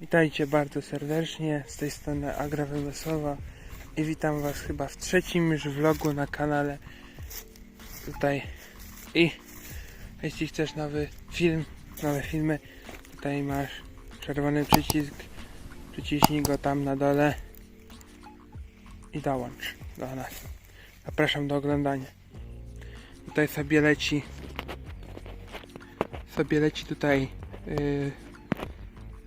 Witajcie bardzo serdecznie, z tej strony Agra Wymysłowa i witam Was chyba w trzecim już vlogu na kanale tutaj i jeśli chcesz nowy film, nowe filmy, tutaj masz czerwony przycisk, przyciśnij go tam na dole i dołącz do nas. Zapraszam do oglądania. Tutaj sobie leci sobie leci tutaj yy,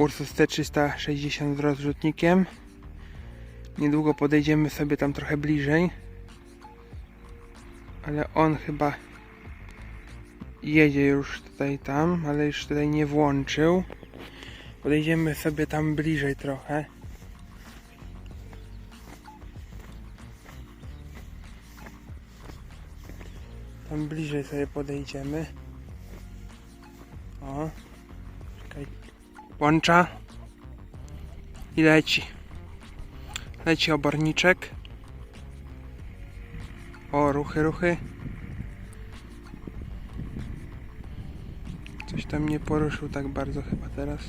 Ursus T360 z rozrzutnikiem. Niedługo podejdziemy sobie tam trochę bliżej. Ale on chyba jedzie już tutaj tam, ale już tutaj nie włączył. Podejdziemy sobie tam bliżej trochę. Tam bliżej sobie podejdziemy. O. Łącza. I leci. Leci oborniczek. O, ruchy, ruchy. Coś tam nie poruszył tak bardzo chyba teraz.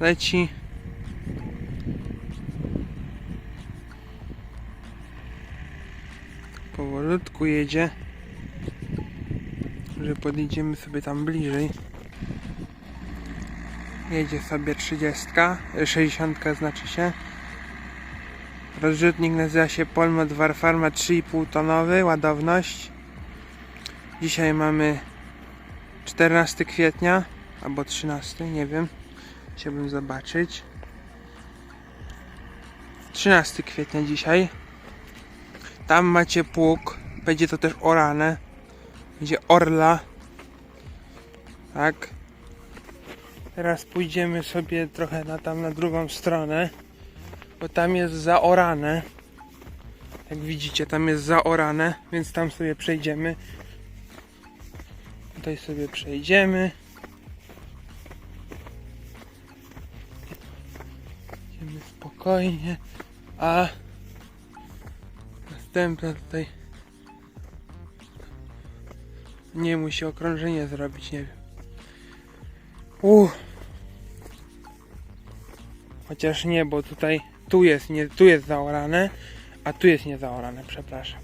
Leci. Powolutku jedzie. Że podejdziemy sobie tam bliżej. Jedzie sobie 30, e, 60 znaczy się. Rozrzutnik nazywa się Polmot Warfarma 3,5 tonowy, ładowność. Dzisiaj mamy 14 kwietnia, albo 13, nie wiem. Chciałbym zobaczyć. 13 kwietnia dzisiaj. Tam macie pług. Będzie to też orane. Będzie orla. Tak. Teraz pójdziemy sobie trochę na tam na drugą stronę, bo tam jest zaorane. Jak widzicie, tam jest zaorane, więc tam sobie przejdziemy. Tutaj sobie przejdziemy. Idziemy spokojnie, a następna tutaj nie musi okrążenie zrobić, nie wiem. Uff. Chociaż nie, bo tutaj tu jest nie, tu jest zaorane, a tu jest niezaorane, przepraszam.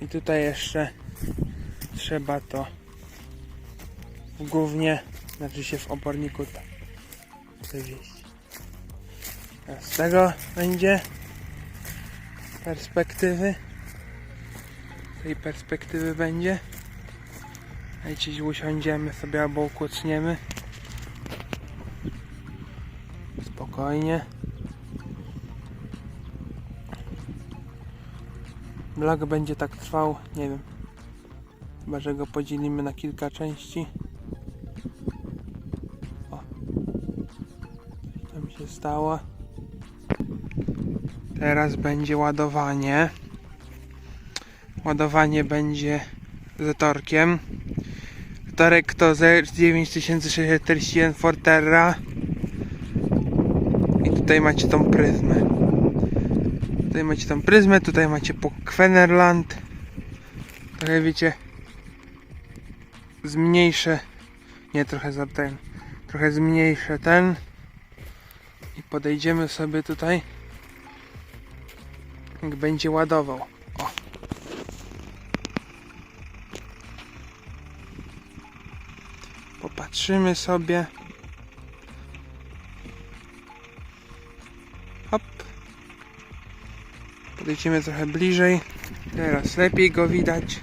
I tutaj jeszcze trzeba to w głównie, znaczy się w oporniku to wywieźć. A z tego będzie perspektywy. Tej perspektywy będzie. Dajcie usiądziemy sobie albo ukłocniemy. Spokojnie. Vlog będzie tak trwał, nie wiem. Chyba, że go podzielimy na kilka części. O. Tam się stało. Teraz będzie ładowanie. Ładowanie będzie zatorkiem. Torek to Z9641 Forterra. I tutaj macie tą pryzmę. Tutaj macie tą pryzmę, tutaj macie po Kwenerland. Trochę wiecie, zmniejszę, nie trochę za ten, trochę zmniejszę ten i podejdziemy sobie tutaj, jak będzie ładował. O. Popatrzymy sobie. Hop. Podejdziemy trochę bliżej. Teraz lepiej go widać.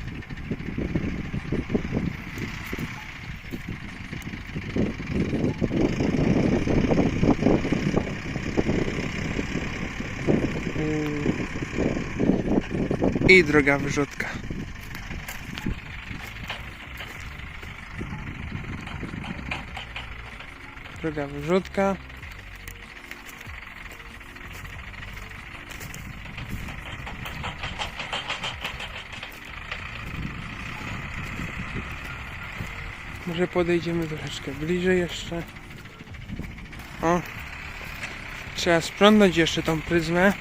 I droga wyrzutka. Druga wyrzutka. Może podejdziemy troszeczkę bliżej jeszcze. O. Trzeba sprzątnąć jeszcze tą pryzmę.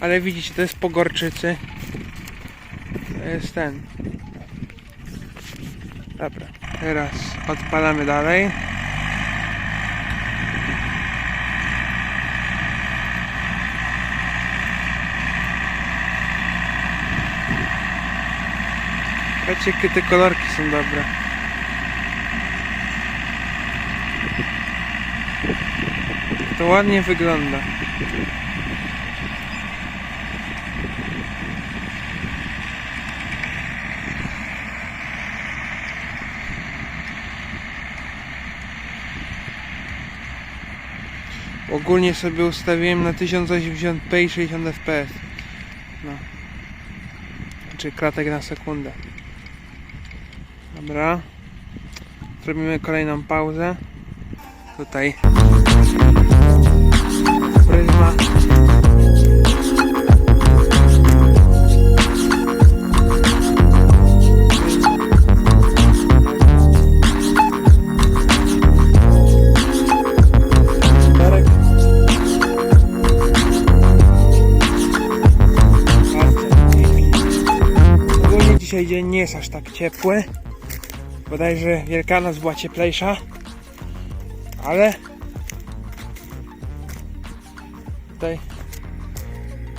Ale widzicie, to jest po gorczycy. To jest ten. Dobra. Teraz odpalamy dalej. Patrzcie, jakie te kolorki są dobre. To ładnie wygląda. Ogólnie sobie ustawiłem na 1080p i 60 fps. No. Czy klatek na sekundę. Dobra. Zrobimy kolejną pauzę. Tutaj. Pryzma. Dzisiaj dzień nie jest aż tak ciepły. Bodajże Wielkanoc była cieplejsza. Ale tutaj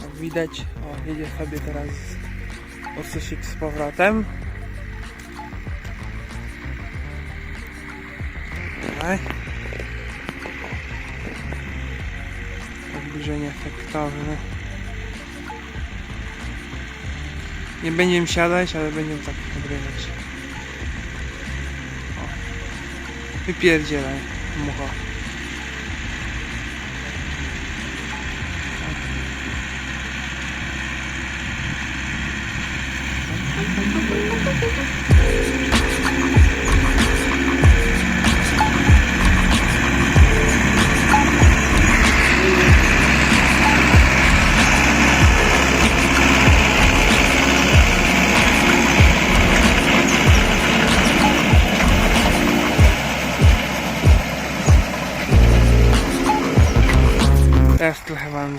jak widać, o jedzie sobie teraz Osusik z powrotem. Tutaj. Zbliżenie efektowne. Nie będziemy siadać, ale będziemy tak nagrywać. Wypierdzielaj, mucho. Teraz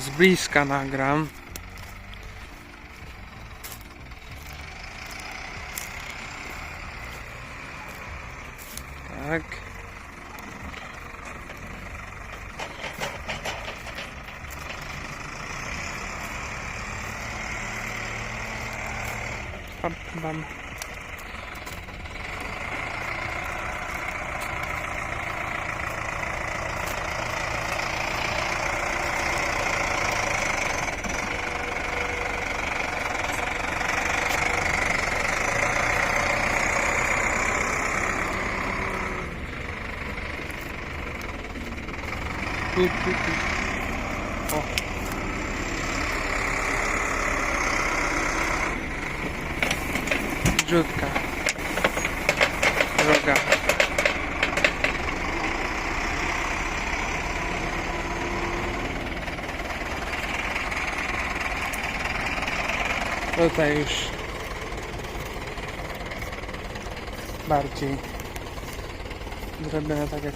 z bliska nagram. Tak. Bam, bam. Tu, tu, tu. O. Rzutka. Droga. Tutaj już bardziej zrobione tak jak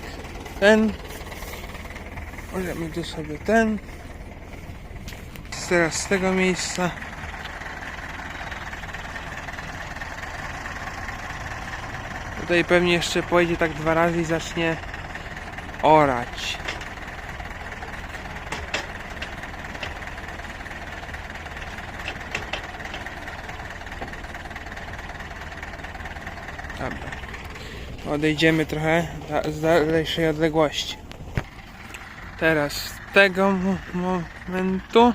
ten. Możemy tu sobie ten. Teraz z tego miejsca. Tutaj pewnie jeszcze pojedzie tak dwa razy i zacznie orać. Dobra. Odejdziemy trochę z dalszej odległości. Teraz z tego mo- momentu.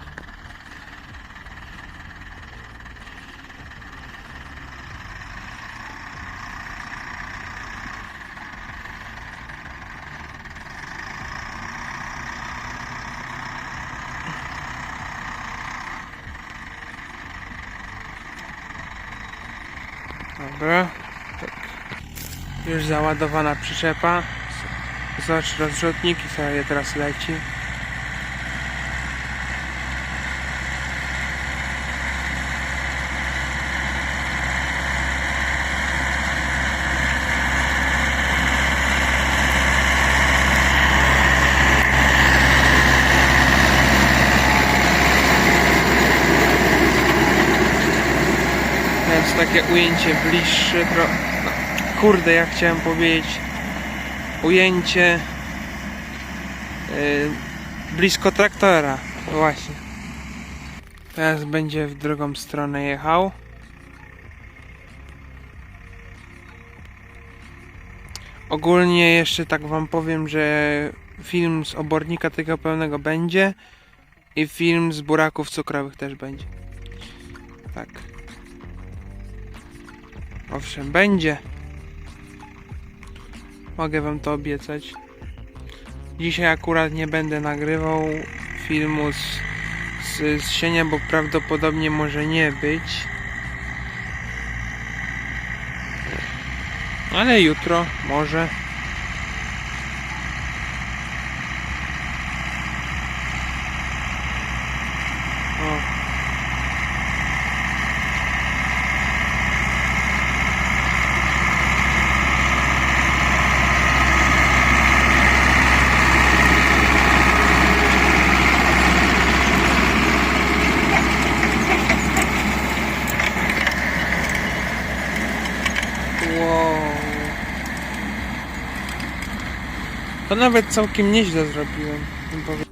Dobra. Tak. Już załadowana przyczepa. Zobacz rozrzutnik i sobie teraz leci. Takie ujęcie bliższe, no, kurde, ja chciałem powiedzieć ujęcie yy, blisko traktora. Właśnie. Teraz będzie w drugą stronę jechał. Ogólnie jeszcze tak wam powiem, że film z obornika tego pełnego będzie i film z buraków cukrowych też będzie. Tak. Owszem, będzie. Mogę wam to obiecać. Dzisiaj akurat nie będę nagrywał filmu z, z, z sienia, bo prawdopodobnie może nie być. Ale jutro może. O. Wow. To nawet całkiem nieźle zrobiłem.